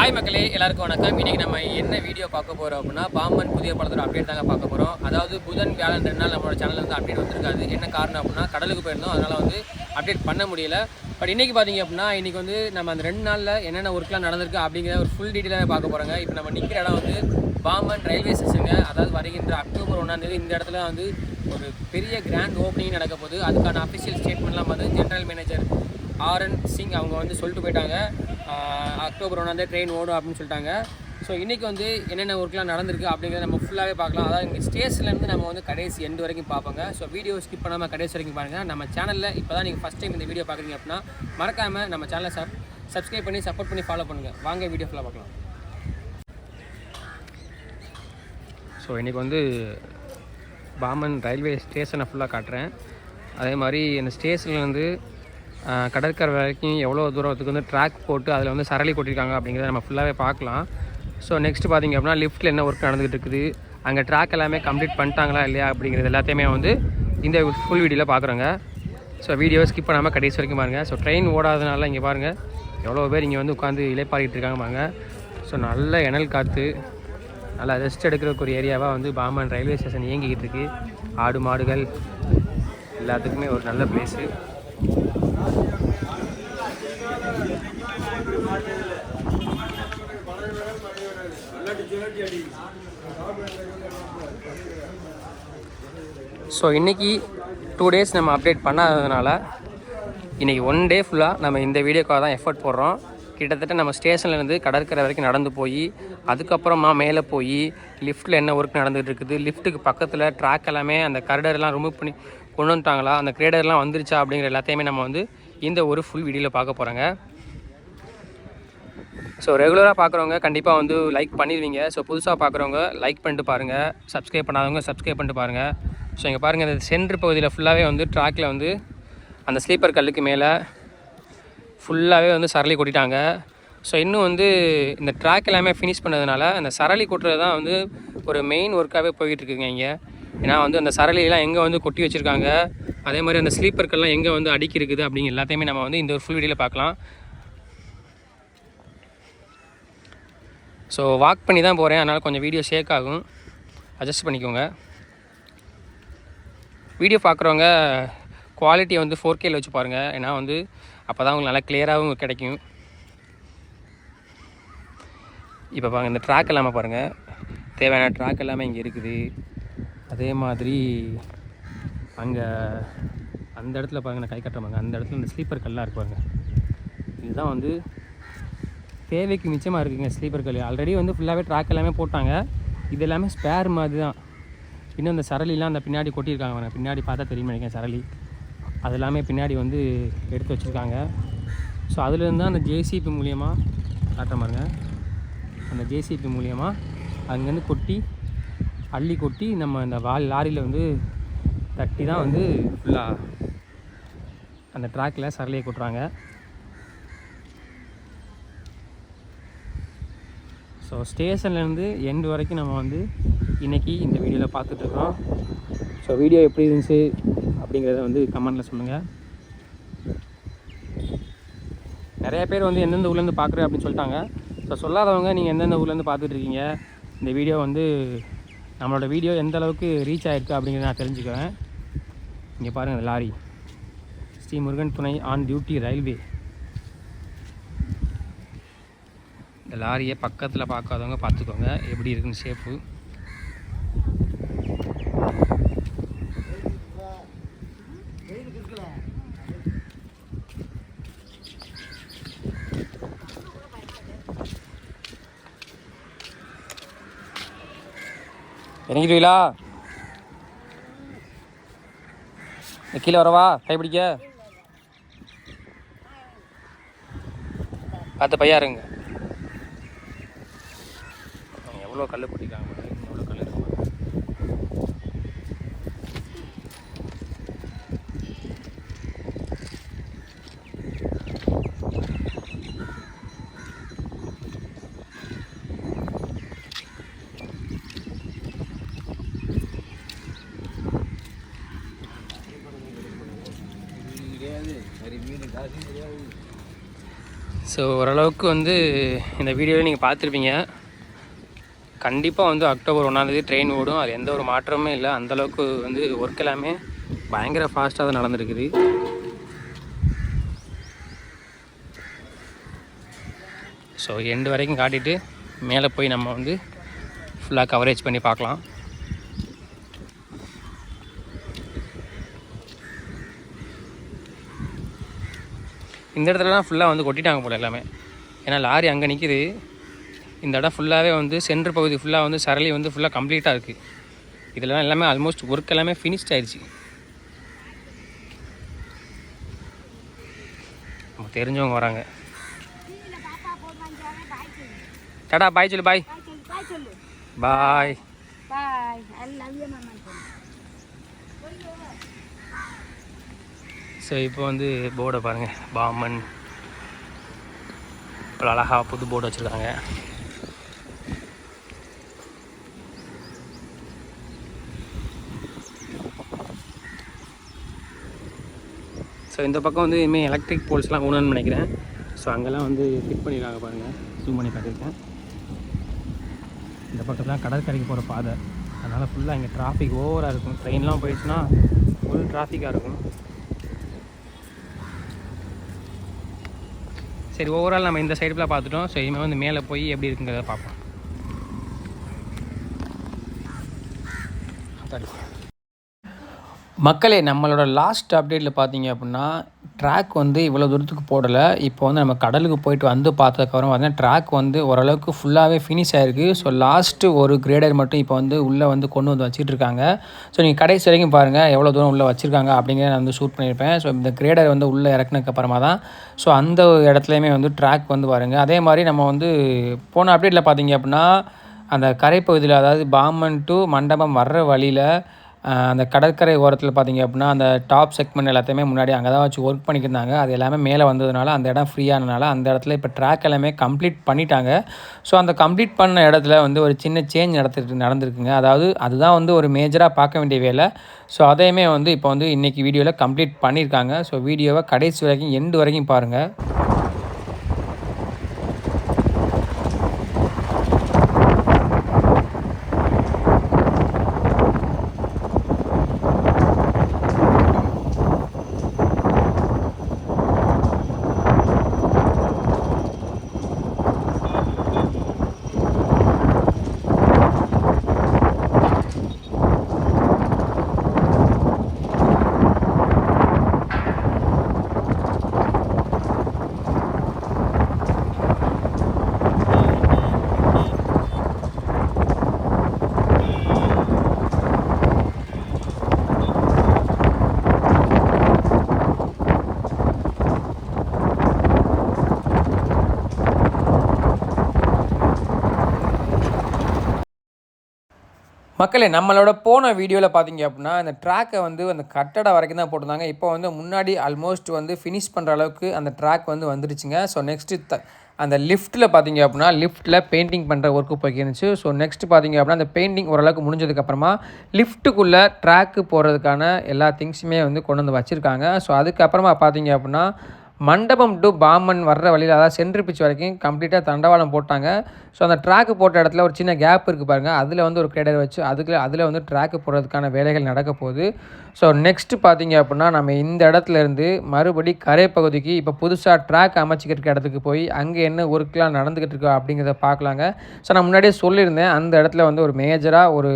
Hi மக்களே எல்லாருக்கும் வணக்கம். இன்னைக்கு நம்ம என்ன வீடியோ பார்க்க போகிறோம் அப்படின்னா பாம்பன் புதிய படத்தோட அப்டேட் தாங்க பார்க்க போகிறோம் அதாவது புதன் வியாழன் ரெண்டு நாள் நம்மளோட சேனலில் வந்து அப்டேட் வந்திருக்காது. என்ன காரணம் அப்படின்னா கடலுக்கு போயிருந்தோம். அதனால் வந்து அப்டேட் பண்ண முடியல. பட் இன்றைக்கி பார்த்தீங்க அப்படின்னா இன்றைக்கி வந்து நம்ம அந்த ரெண்டு நாளில் என்னென்ன ஒர்க்லாம் நடந்திருக்கு அப்படிங்கிற ஒரு ஃபுல் டீட்டெயிலாக பார்க்க போகிறாங்க இப்போ நம்ம நிற்கிற இடம் வந்து பாம்பன் ரயில்வே ஸ்டேஷனுங்க அதாவது வருகின்ற அக்டோபர் ஒன்றாந்தேதி இந்த இடத்துல வந்து ஒரு பெரிய கிராண்ட் ஓப்பனிங் நடக்க போகுது. அதுக்கான அஃபிஷியல் ஸ்டேட்மெண்ட்லாம் வந்து ஜென்ரல் மேனேஜர் ஆர்என் சிங் அவங்க வந்து சொல்லிட்டு போயிட்டாங்க. அக்டோபர் ஒன்றாந்தே ட்ரெயின் ஓடும் அப்படின்னு சொல்லிட்டாங்க. ஸோ இன்றைக்கி வந்து என்னென்ன ஒர்க்லாம் நடந்திருக்கு அப்படிங்கிறத நம்ம ஃபுல்லாகவே பார்க்கலாம். அதாவது இங்கே ஸ்டேஷன்லேருந்து நம்ம வந்து கடைசி எண்டு வரைக்கும் பார்ப்போங்க. ஸோ வீடியோ ஸ்கிப் பண்ணாமல் கடைசி வரைக்கும் பாருங்கள் நம்ம சேனலில் இப்போ தான் நீங்கள் ஃபஸ்ட் டைம் இந்த வீடியோ பார்க்குறீங்க அப்படின்னா மறக்காமல் நம்ம சேனலை சப் சப்ஸ்கிரைப் பண்ணி சப்போர்ட் பண்ணி ஃபாலோ பண்ணுங்கள் வாங்க வீடியோ ஃபுல்லாக பார்க்கலாம். ஸோ இன்றைக்கி வந்து பாமன் ரயில்வே ஸ்டேஷனை ஃபுல்லாக காட்டுறேன். அதே மாதிரி அந்த ஸ்டேஷன்லேருந்து கடற்கரை வரைக்கும் எவ்வளோ தூரத்துக்கு வந்து ட்ராக் போட்டு அதில் வந்து சரளி கொட்டியிருக்காங்க அப்படிங்கிறத நம்ம ஃபுல்லாகவே பார்க்கலாம். ஸோ நெக்ஸ்ட் பார்த்திங்க அப்படின்னா லிஃப்ட்டில் என்ன ஒர்க் நடந்துகிட்டு இருக்குது? அங்கே ட்ராக் எல்லாமே கம்ப்ளீட் பண்ணிட்டாங்களா இல்லையா அப்படிங்கிறது எல்லாத்தையுமே வந்து இந்த ஃபுல் வீடியோவில் பார்க்குறோங்க. ஸோ வீடியோ ஸ்கிப் பண்ணாமல் கடைசி வரைக்கும் பாருங்கள் ஸோ ட்ரெயின் ஓடாதனால இங்கே பாருங்கள் எவ்வளோ பேர் இங்கே வந்து உட்காந்து இலைப்பாரிட்டு இருக்காங்க பாருங்கள் ஸோ நல்ல இணல் காற்று நல்லா ரெஸ்ட் எடுக்கிறதுக்கு ஒரு ஏரியாவாக வந்து பாமன் ரயில்வே ஸ்டேஷன் இயங்கிக்கிட்டு இருக்குது ஆடு மாடுகள் எல்லாத்துக்குமே ஒரு நல்ல பிளேஸு ஸோ இன்றைக்கி டூ டேஸ் நம்ம அப்டேட் பண்ணாததுனால இன்றைக்கி ஒன் டே ஃபுல்லாக நம்ம இந்த வீடியோக்காக தான் எஃபர்ட் போடுறோம். கிட்டத்தட்ட நம்ம ஸ்டேஷன்லேருந்து கடற்கரை வரைக்கும் நடந்து போய் அதுக்கப்புறமா மேலே போய் லிஃப்ட்டில் என்ன ஒர்க் நடந்துகிட்டு இருக்குது லிஃப்ட்டுக்கு பக்கத்தில் ட்ராக் எல்லாமே அந்த கரடர்லாம் ரிமூவ் பண்ணி கொண்டு வந்துட்டாங்களா அந்த கிரேடர்லாம் வந்துருச்சா அப்படிங்கிற எல்லாத்தையுமே நம்ம வந்து இந்த ஒரு ஃபுல் வீடியோவில் பார்க்க போகிறோங்க ஸோ ரெகுலராக பார்க்குறவங்க கண்டிப்பாக வந்து லைக் பண்ணிடுவீங்க. ஸோ புதுசாக பார்க்குறவங்க லைக் பண்ணிட்டு பாருங்கள் சப்ஸ்கிரைப் பண்ணாதவங்க சப்ஸ்கிரைப் பண்ணிட்டு பாருங்கள் ஸோ இங்கே பாருங்கள் இந்த சென்ட்ரு பகுதியில் ஃபுல்லாகவே வந்து ட்ராக்கில் வந்து அந்த ஸ்லீப்பர் கல்லுக்கு மேலே ஃபுல்லாகவே வந்து சரளி கொட்டிட்டாங்க. ஸோ இன்னும் வந்து இந்த ட்ராக் எல்லாமே ஃபினிஷ் பண்ணதுனால அந்த சரளி கொட்டுறது தான் வந்து ஒரு மெயின் ஒர்க்காகவே போய்கிட்டுருக்குங்க இங்கே. ஏன்னா வந்து அந்த சரளியெல்லாம் எங்கே வந்து கொட்டி வச்சுருக்காங்க? அதே மாதிரி அந்த ஸ்லீப்பர்கள்லாம் எங்கே வந்து அடுக்கி இருக்குது அப்படிங்கிற எல்லாத்தையுமே நம்ம வந்து இந்த ஒரு ஃபுல் வீடியோவில் பார்க்கலாம் ஸோ வாக் பண்ணி தான் போகிறேன் அதனால் கொஞ்சம் வீடியோ ஷேக் ஆகும். அட்ஜஸ்ட் பண்ணிக்கோங்க. வீடியோ பார்க்குறவங்க குவாலிட்டியை வந்து ஃபோர் கேல வச்சு பாருங்கள் ஏன்னா வந்து அப்போ தான் உங்களுக்கு நல்லா கிளியராகவும் கிடைக்கும். இப்போ பாருங்கள் இந்த ட்ராக் எல்லாமே பாருங்கள் தேவையான ட்ராக் எல்லாமே இங்கே இருக்குது. அதே மாதிரி அங்கே அந்த இடத்துல பாருங்க நான் கை கட்டுறேன் அந்த இடத்துல இந்த ஸ்லீப்பர் கல்லாக இருப்பாருங்க இதுதான் வந்து தேவைக்கு மிச்சமாக இருக்குங்க ஸ்லீப்பர்கள் ஆல்ரெடி வந்து ஃபுல்லாகவே ட்ராக் எல்லாமே போட்டாங்க. இது எல்லாமே ஸ்பேர் மாதிரி தான். இன்னும் அந்த சரளிலாம் அந்த பின்னாடி கொட்டியிருக்காங்க பின்னாடி பார்த்தா தெரியும் நினைக்கிறேன் சரளி? அது எல்லாமே பின்னாடி வந்து எடுத்து வச்சுருக்காங்க. ஸோ அதுலேருந்து தான் அந்த ஜேசிபி மூலியமாக காட்டுற பாருங்க. அந்த ஜேசிபி மூலியமாக அங்கேருந்து கொட்டி அள்ளி கொட்டி நம்ம இந்த வால் லாரியில் வந்து தட்டி தான் வந்து ஃபுல்லாக அந்த ட்ராக்கில் சரளியை கொட்டுறாங்க. ஸோ ஸ்டேஷன்லேருந்து எண்டு வரைக்கும் நம்ம வந்து இன்றைக்கி இந்த வீடியோவில் பார்த்துட்ருக்கோம். ஸோ வீடியோ எப்படி இருந்துச்சு அப்படிங்கிறத வந்து கமெண்டில் சொல்லுங்கள் நிறைய பேர் வந்து எந்தெந்த ஊர்லேருந்து பார்க்குறேன் அப்படின்னு சொல்லிட்டாங்க. ஸோ சொல்லாதவங்க நீங்கள் எந்தெந்த ஊர்லேருந்து பார்த்துட்ருக்கீங்க இந்த வீடியோ வந்து நம்மளோட வீடியோ எந்த அளவுக்கு ரீச் ஆகிருக்கு அப்படிங்கிறத நான் தெரிஞ்சுக்குவேன் இங்கே பாருங்கள் லாரி. ஸ்ரீ முருகன் துணை ஆன் டியூட்டி ரயில்வே இந்த லாரியை பக்கத்தில் பார்க்காதவங்க பார்த்துக்கோங்க. எப்படி இருக்குன்னு ஷேப்பு இறங்கிடுவீங்களா? இந்த கீழே வரவா? கைப்பிடிக்க பார்த்து பையா இருங்க எவ்வளோ கல் பிடிக்காங்க எவ்வளோ கல் இருக்கு ஸோ ஓரளவுக்கு வந்து இந்த வீடியோவை நீங்கள் பார்த்துருப்பீங்க. கண்டிப்பாக வந்து அக்டோபர் ஒன்றாந்தேதி ட்ரெயின் ஓடும். அது எந்த ஒரு மாற்றமே இல்லை. அந்தளவுக்கு வந்து ஒர்க் எல்லாமே பயங்கர ஃபாஸ்ட்டாக தான் நடந்துருக்குது. ஸோ எண்டு வரைக்கும் காட்டிட்டு மேலே போய் நம்ம வந்து ஃபுல்லாக கவரேஜ் பண்ணி பார்க்கலாம். இந்த இடத்துலலாம் ஃபுல்லாக வந்து கொட்டிட்டாங்க போல் எல்லாமே. ஏன்னா லாரி அங்கே நிற்கிது இந்த இடம் ஃபுல்லாகவே வந்து சென்ட்ரு பகுதி ஃபுல்லாக வந்து சரளி வந்து ஃபுல்லாக கம்ப்ளீட்டாக இருக்குது இதெல்லாம் எல்லாமே ஆல்மோஸ்ட் ஒர்க் எல்லாமே ஃபினிஷ்ட் ஆயிடுச்சு. நமக்கு தெரிஞ்சவங்க வராங்க. டாடா பாய் சொல்லு பாய் பாய் ஸோ இப்போ வந்து போர்டை பாருங்கள் பாமன். இப்போ அழகாக புது போர்டு வச்சுருக்காங்க. ஸோ இந்த பக்கம் வந்து இனிமேல் எலக்ட்ரிக் போல்ஸ்லாம் ஊனன்னு நினைக்கிறேன். ஸோ அங்கெல்லாம் வந்து ஃபிட் பண்ணியிருக்காங்க பாருங்கள் ஜூம் பண்ணி காட்டியிருக்கேன். இந்த பக்கத்தில் கடற்கரைக்கு போகிற பாதை. அதனால் ஃபுல்லாக இங்கே டிராஃபிக் ஓவராக இருக்கும். ட்ரெயின்லாம் போயிடுச்சுன்னா ஃபுல் டிராஃபிக்காக இருக்கும். சரி ஓவரால் நம்ம இந்த சைடு பார்த்துட்டோம். ஸோ இனிமேல் வந்து மேலே போய் எப்படி இருக்குங்கிறத பார்ப்போம். மக்களே நம்மளோட லாஸ்ட் அப்டேட்டில் பார்த்தீங்க அப்படின்னா ட்ராக் வந்து இவ்வளோ தூரத்துக்கு போடலை. இப்போ வந்து நம்ம கடலுக்கு போயிட்டு வந்து பார்த்ததுக்கப்புறம் பார்த்தீங்கன்னா ட்ராக் வந்து ஓரளவுக்கு ஃபுல்லாகவே ஃபினிஷ் ஆயிருக்கு. ஸோ லாஸ்ட்டு ஒரு கிரேடர் மட்டும் இப்போ வந்து உள்ளே வந்து கொண்டு வந்து வச்சுட்டு இருக்காங்க ஸோ நீங்கள் கடைசி வரைக்கும் பாருங்கள் எவ்வளோ தூரம் உள்ளே வச்சுருக்காங்க அப்படிங்கிறத நான் வந்து ஷூட் பண்ணியிருப்பேன் ஸோ இந்த கிரேடர் வந்து உள்ளே இறக்குனதுக்கப்புறமா தான். ஸோ அந்த இடத்துலையுமே வந்து ட்ராக் வந்து பாருங்கள் அதே மாதிரி நம்ம வந்து போன அப்டேட்டில் பார்த்தீங்க அப்படின்னா அந்த கரைப்பகுதியில் அதாவது பாம்பன் டு மண்டபம் வர்ற வழியில் அந்த கடற்கரை ஓரத்தில் பார்த்தீங்க அப்படின்னா அந்த டாப் செக்மெண்ட் எல்லாத்தையுமே முன்னாடி அங்கே தான் வச்சு ஒர்க் பண்ணிக்கிருந்தாங்க. அது எல்லாமே மேலே வந்ததுனால அந்த இடம் ஃப்ரீயானனால அந்த இடத்துல இப்போ ட்ராக் எல்லாமே கம்ப்ளீட் பண்ணிட்டாங்க. ஸோ அந்த கம்ப்ளீட் பண்ண இடத்துல வந்து ஒரு சின்ன சேஞ்ச் நடத்திட்டு நடந்திருக்குங்க. அதாவது அதுதான் வந்து ஒரு மேஜராக பார்க்க வேண்டிய வேலை. ஸோ அதையுமே வந்து இப்போ வந்து இன்றைக்கி வீடியோவில் கம்ப்ளீட் பண்ணியிருக்காங்க ஸோ வீடியோவை கடைசி வரைக்கும் எண்டு வரைக்கும் பாருங்கள் மக்களே நம்மளோட போன வீடியோவில் பார்த்தீங்க அப்படின்னா இந்த ட்ராக்கை வந்து அந்த கட்டடம் வரைக்கும் தான் போட்டிருந்தாங்க. இப்போ வந்து முன்னாடி ஆல்மோஸ்ட் வந்து ஃபினிஷ் பண்ணுற அளவுக்கு அந்த ட்ராக் வந்து வந்துருச்சுங்க. ஸோ நெக்ஸ்ட்டு த அந்த லிஃப்ட்டில் பார்த்தீங்க அப்படின்னா லிஃப்ட்டில் பெயிண்டிங் பண்ணுற ஒர்க்கு போய்க்கிருந்துச்சு ஸோ நெக்ஸ்ட் பார்த்தீங்க அப்படின்னா அந்த பெயிண்டிங் ஓரளவுக்கு முடிஞ்சதுக்கப்புறமா லிஃப்ட்டுக்குள்ளே ட்ராக்கு போகிறதுக்கான எல்லா திங்ஸுமே வந்து கொண்டு வந்து வச்சுருக்காங்க. ஸோ அதுக்கப்புறமா பார்த்தீங்க அப்படின்னா மண்டபம் டு பாமன் வர்ற வழியில் அதாவது சென்ட்ரு பிச் வரைக்கும் கம்ப்ளீட்டாக தண்டவாளம் போட்டாங்க. ஸோ அந்த ட்ராக்கு போட்ட இடத்துல ஒரு சின்ன கேப் இருக்குது பாருங்கள் அதில் வந்து ஒரு கிரேடர் வச்சு அதுக்கு அதில் வந்து ட்ராக்கு போடுறதுக்கான வேலைகள் நடக்க போகுது. ஸோ நெக்ஸ்ட் பார்த்தீங்க அப்படின்னா நம்ம இந்த இடத்துல இருந்து மறுபடி கரை பகுதிக்கு இப்போ புதுசாக ட்ராக் அமைச்சிக்கிட்டு இருக்க இடத்துக்கு போய் அங்கே என்ன ஒர்க்லாம் நடந்துக்கிட்டு இருக்கா அப்படிங்கிறத பார்க்கலாங்க. ஸோ நான் முன்னாடியே சொல்லியிருந்தேன் அந்த இடத்துல வந்து ஒரு மேஜராக ஒரு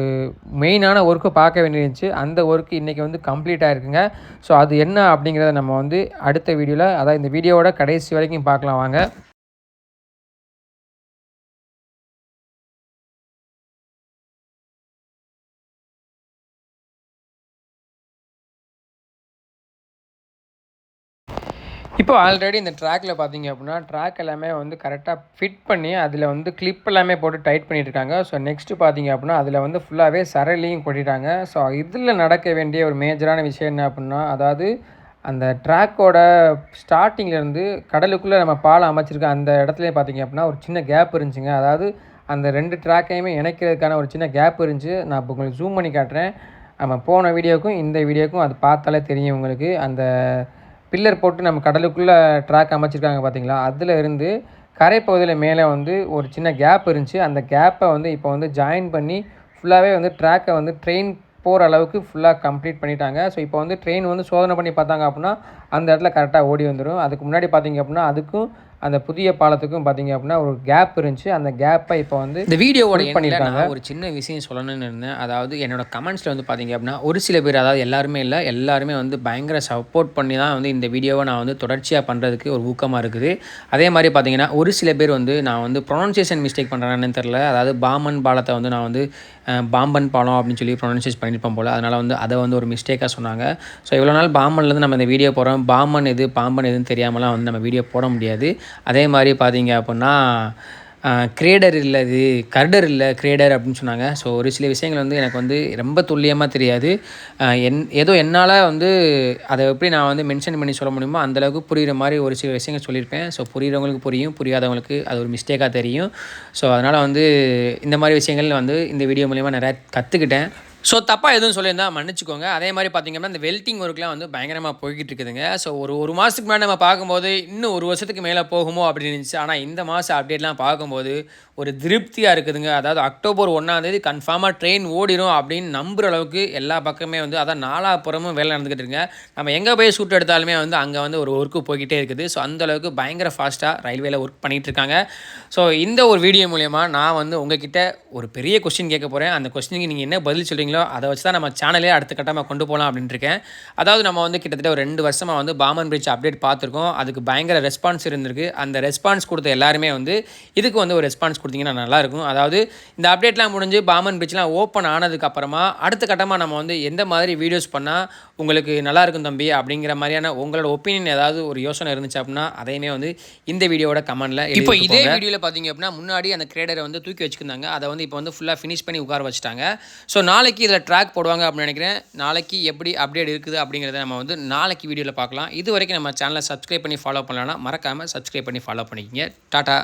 மெயினான ஒர்க்கு பார்க்க வேண்டியிருந்துச்சு. அந்த ஒர்க்கு இன்றைக்கி வந்து கம்ப்ளீட் ஆகிருக்குங்க ஸோ அது என்ன அப்படிங்கிறத நம்ம வந்து அடுத்த வீடியோவில் அதாவது இந்த வீடியோவோட கடைசி வரைக்கும் பார்க்கலாம் வாங்க. இப்போ ஆல்ரெடி இந்த ட்ராக்ல பார்த்தீங்க அப்படின்னா ட்ராக் எல்லாமே வந்து கரெக்டாக ஃபிட் பண்ணி அதில் வந்து கிளிப் எல்லாமே போட்டு டைட் பண்ணிட்டு இருக்காங்க ஸோ நெக்ஸ்ட்டு பார்த்தீங்க அப்படின்னா அதில் வந்து ஃபுல்லாகவே சரளியும் கொட்டிட்டாங்க. ஸோ இதில் நடக்க வேண்டிய ஒரு மேஜரான விஷயம் என்ன அப்படின்னா அதாவது அந்த ட்ராக்கோட ஸ்டார்டிங்லேருந்து கடலுக்குள்ளே நம்ம பாலம் அமைச்சிருக்க அந்த இடத்துல பார்த்தீங்க அப்படின்னா ஒரு சின்ன கேப் இருந்துச்சுங்க. அதாவது அந்த ரெண்டு ட்ராக்கையுமே இணைக்கிறதுக்கான ஒரு சின்ன கேப் இருந்துச்சு. நான் இப்போ உங்களுக்கு ஜூம் பண்ணி காட்டுறேன். நம்ம போன வீடியோக்கும் இந்த வீடியோக்கும் அது பார்த்தாலே தெரியும் உங்களுக்கு. அந்த பில்லர் போட்டு நம்ம கடலுக்குள்ளே ட்ராக் அமைச்சிருக்காங்க பார்த்தீங்களா? அதில் இருந்து கரைப்பகுதியில் மேலே வந்து ஒரு சின்ன கேப் இருந்துச்சு. அந்த கேப்பை வந்து இப்போ வந்து ஜாயின் பண்ணி ஃபுல்லாகவே வந்து ட்ராக்கை வந்து ட்ரெயின் போகிற அளவுக்கு ஃபுல்லாக கம்ப்ளீட் பண்ணிட்டாங்க. ஸோ இப்போ வந்து ட்ரெயின் வந்து சோதனை பண்ணி பார்த்தாங்க அப்படின்னா அந்த இடத்துல கரெக்டாக ஓடி வந்துடும் அதுக்கு முன்னாடி பார்த்தீங்க அப்படின்னா அதுக்கும் அந்த புதிய பாலத்துக்கும் பார்த்தீங்க அப்படின்னா ஒரு கேப் இருந்துச்சு. அந்த கேப்பை இப்போ வந்து இந்த வீடியோவோட பண்ணியிருக்காங்க. ஒரு சின்ன விஷயம் சொல்லணும்னு இருந்தேன். அதாவது என்னோட கமெண்ட்ஸில் வந்து பார்த்தீங்க அப்படின்னா ஒரு சில பேர் அதாவது எல்லாருமே இல்லை எல்லாருமே வந்து பயங்கர சப்போர்ட் பண்ணி தான் வந்து இந்த வீடியோவை நான் வந்து தொடர்ச்சியாக பண்ணுறதுக்கு ஒரு ஊக்கமாக இருக்குது. அதே மாதிரி பார்த்தீங்கன்னா ஒரு சில பேர் வந்து நான் வந்து ப்ரொனன்சியேஷன் மிஸ்டேக் பண்ணுறேன்னு தெரில அதாவது பாமன் பாலத்தை வந்து நான் வந்து பாம்பன் பாலம் அப்படின்னு சொல்லி ப்ரொனன்சியேட் பண்ணியிருப்பேன் போல். அதனால் வந்து அதை வந்து ஒரு மிஸ்டேக்காக சொன்னாங்க. ஸோ இவ்வளோ நாள் பாம்பன்லேருந்து நம்ம இந்த வீடியோ போகிறோம் பாம்பன் எது பாம்பன் எதுன்னு தெரியாமலாம் வந்து நம்ம வீடியோ போட முடியாது. அதே மாதிரி பார்த்தீங்க அப்படின்னா கிரேடர் இல்லை இது கர்டர் இல்லை கிரேடர் அப்படின்னு சொன்னாங்க. ஸோ ஒரு சில விஷயங்கள் வந்து எனக்கு வந்து ரொம்ப துல்லியமாக தெரியாது. என் ஏதோ என்னால் வந்து அதை எப்படி நான் வந்து மென்ஷன் பண்ணி சொல்ல முடியுமோ அந்தளவுக்கு புரிகிற மாதிரி ஒரு சில விஷயங்கள் சொல்லியிருப்பேன். ஸோ புரிகிறவங்களுக்கு புரியும் புரியாதவங்களுக்கு அது ஒரு மிஸ்டேக்காக தெரியும். ஸோ அதனால் வந்து இந்த மாதிரி விஷயங்கள் வந்து இந்த வீடியோ மூலிமா நிறையா கற்றுக்கிட்டேன் ஸோ தப்பாக எதுவும் சொல்லியிருந்தா மன்னிச்சுக்கோங்க. அதே மாதிரி பார்த்தீங்கன்னா இந்த வெல்டிங் ஒர்க்லாம் வந்து பயங்கரமாக போய்கிட்டு இருக்குதுங்க ஸோ ஒரு ஒரு மாதத்துக்கு முன்னாடி நம்ம பார்க்கும்போது இன்னும் ஒரு வருஷத்துக்கு மேலே போகுமோ அப்படின்னு இருந்துச்சு. ஆனால் இந்த மாதம் அப்டேட்லாம் பார்க்கும்போது ஒரு திருப்தியாக இருக்குதுங்க. அதாவது அக்டோபர் ஒன்றாந்தேதி கன்ஃபார்மாக ட்ரெயின் ஓடிடும் அப்படின்னு நம்புகிற அளவுக்கு எல்லா பக்கமே வந்து அதான் நாலாப்புறமும் வேலை நடந்துக்கிட்டு இருக்குங்க நம்ம எங்கே போய் ஷூட் எடுத்தாலுமே வந்து அங்கே வந்து ஒரு ஒர்க்கு போய்கிட்டே இருக்குது. ஸோ அந்தளவுக்கு பயங்கர ஃபாஸ்ட்டாக ரயில்வேல ஒர்க் பண்ணிகிட்டு இருக்காங்க ஸோ இந்த ஒரு வீடியோ மூலயமா நான் வந்து உங்ககிட்ட ஒரு பெரிய கொஸ்டின் கேட்க போகிறேன் அந்த கொஸ்டினுக்கு நீங்கள் என்ன பதில் சொல்கிறீங்களோ அதை வச்சு தான் நம்ம சேனலே அடுத்த கட்டமாக கொண்டு போகலாம் அப்படின்ட்டு இருக்கேன் அதாவது நம்ம வந்து கிட்டத்தட்ட ஒரு ரெண்டு வருஷமாக வந்து பாமன் பிரிட்ஜ் அப்டேட் பார்த்துருக்கோம். அதுக்கு பயங்கர ரெஸ்பான்ஸ் இருந்திருக்கு. அந்த ரெஸ்பான்ஸ் கொடுத்த எல்லாருமே வந்து இதுக்கு வந்து ஒரு ரெஸ்பான்ஸ் கொடுத்தீங்கன்னா நல்லாயிருக்கும் அதாவது இந்த அப்டேட்லாம் முடிஞ்சு பாமன் பிரிட்ஜ்லாம் ஓப்பன் ஆனதுக்கு அப்புறமா அடுத்த கட்டமாக நம்ம வந்து எந்த மாதிரி வீடியோஸ் பண்ணால் உங்களுக்கு நல்லா இருக்கும் தம்பி அப்படிங்கிற மாதிரியான உங்களோட ஒப்பீனியன் ஏதாவது ஒரு யோசனை இருந்துச்சு அப்படின்னா அதையுமே வந்து இந்த வீடியோட கமெண்ட்ல இப்போ இதே வீடியோவில் பார்த்தீங்க அப்படின்னா முன்னாடி அந்த கிரேடரை வந்து தூக்கி வச்சுருந்தாங்க. அதை வந்து இப்போ வந்து ஃபுல்லாக ஃபினிஷ் பண்ணி உட்கார வச்சுட்டாங்க. ஸோ நாளைக்கு இதில் ட்ராக் போடுவாங்க அப்படின்னு நினைக்கிறேன். நாளைக்கு எப்படி அப்டேட் இருக்குது அப்படிங்கிறத நம்ம வந்து நாளைக்கு வீடியோவில் பார்க்கலாம். இது வரைக்கும் நம்ம சேனலை சப்ஸ்கிரைப் பண்ணி ஃபாலோ பண்ணலன்னா மறக்காமல் சப்ஸ்கிரைப் பண்ணி ஃபாலோ பண்ணிக்கங்க. டாட்டா